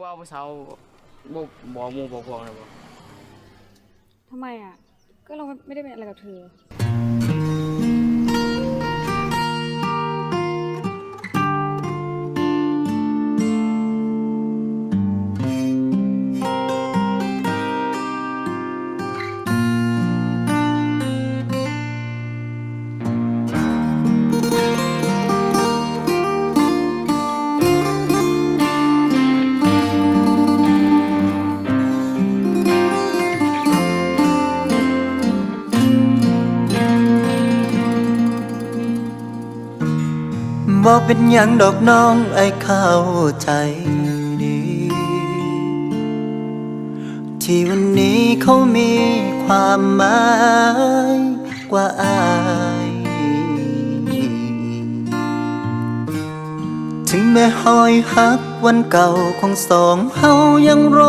ว่าผู้สาวบ่บ่หมู่บ่พวกนะบ่ทำไมอะ ก็เราไม่ได้เป็นอะไรกับเธอ บ่เป็นหยังดอกน้องไอ้เข้าใจดี ที่วันนี้เขามีความหมายกว่าอาย ถึงแม้หอยหักวันเก่าของสองเฮายังร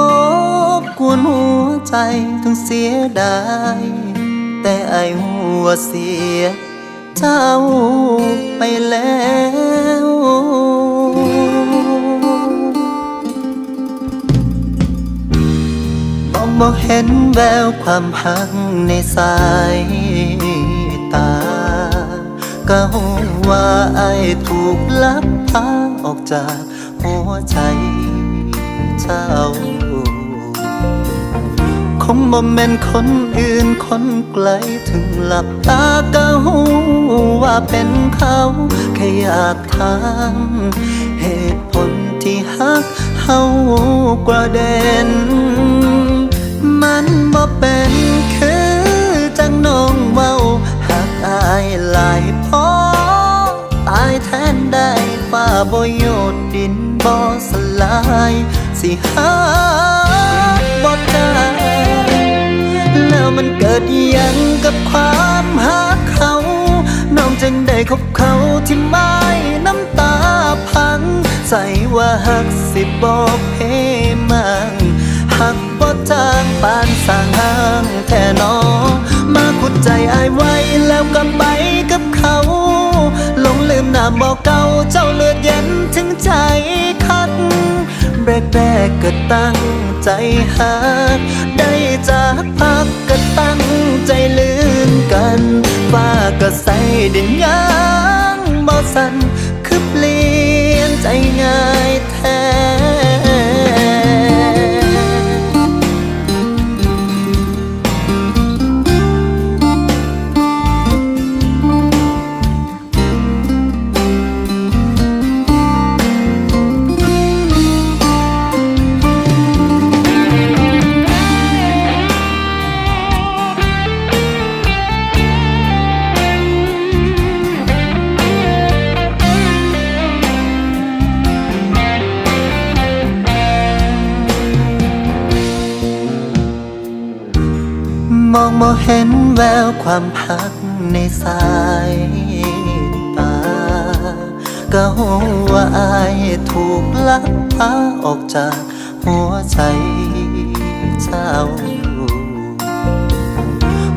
บกวนหัวใจถึงเสียดายแต่ไอหัวเสียเจ้าไปแล้ว เห็นแววความหักในสายตา ก็หูว่าไอ้ถูกลักพาออกจากหัวใจเจ้า คงบ่แม่นคนอื่นคนไกลถึงหลับตาก็หูว่าเป็นเขาแค่อยากถามเหตุผลที่ฮักเฮากว่าเด่น เป็นคือจังน้องเว้าหักอายหลายพอตายแทนได้ฟ้าบ่โยนดินบ่สลาย สิหาบ่ได้แล้วมันเกิดยังกับความหักเขา น้องจึงได้คบเขาที่ไม่น้ำตาพัง ใส่ว่าหักสิบอกเพมังหักบ่ ปานสร้างห้างแท่นอ มาขุดใจอายไว้แล้วก็ไปกับเขาหลงลืมนามบอกเก่าเจ้าเลือดเย็นถึงใจคัดแรกแรกก็ตั้งใจหักได้จากพักก็ตั้งใจลืมกันฟ้าก็ใส่ดินยางบ่สัน บ่เห็นแววความพักในสายตาก็หูว่าอายถูกลักพาออกจากหัวใจเจ้า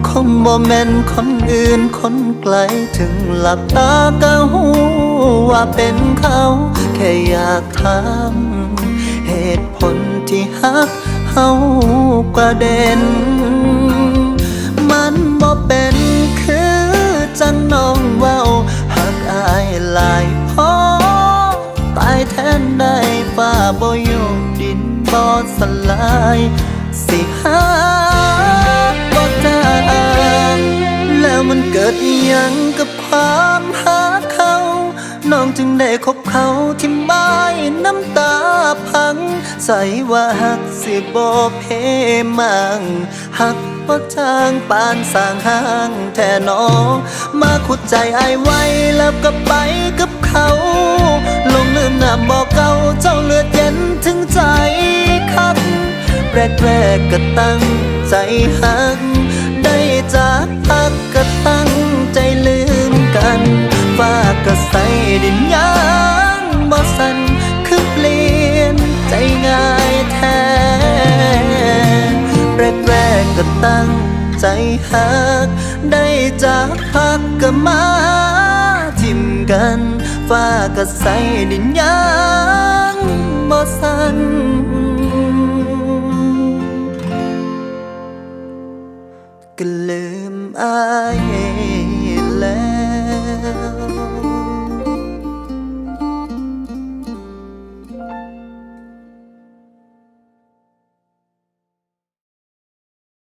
คงบ่แม่นคนอื่นคนไกลถึงหลับตาก็หูว่าเป็นเขา แค่อยากถามเหตุผลที่ฮักเฮากว่าเด่น น้องเว้าหักอายหลายพอตายแทนได้ฟ้าบ่โยกดินบ่สลาย สิหา ได้คบเขาที่ไม่น้ำตาพัง ใส่ว่าหักสิบ่เพมังหักบ่จางปานสางห้างแท่นอมาขุดใจไอไว้แล้วก็ไปกับเขา ลงลืมนาบอกเก่าเจ้าเลือดเย็นถึงใจคักแรกแรกก็ตั้งใจหัก ได้จากพักก็ตั้งใจลืมกัน ฟ้าก็ใสดินยา ก็ตั้งใจหัก ได้จากพักก็มาทิมกันฟ้าก็ใสดินยา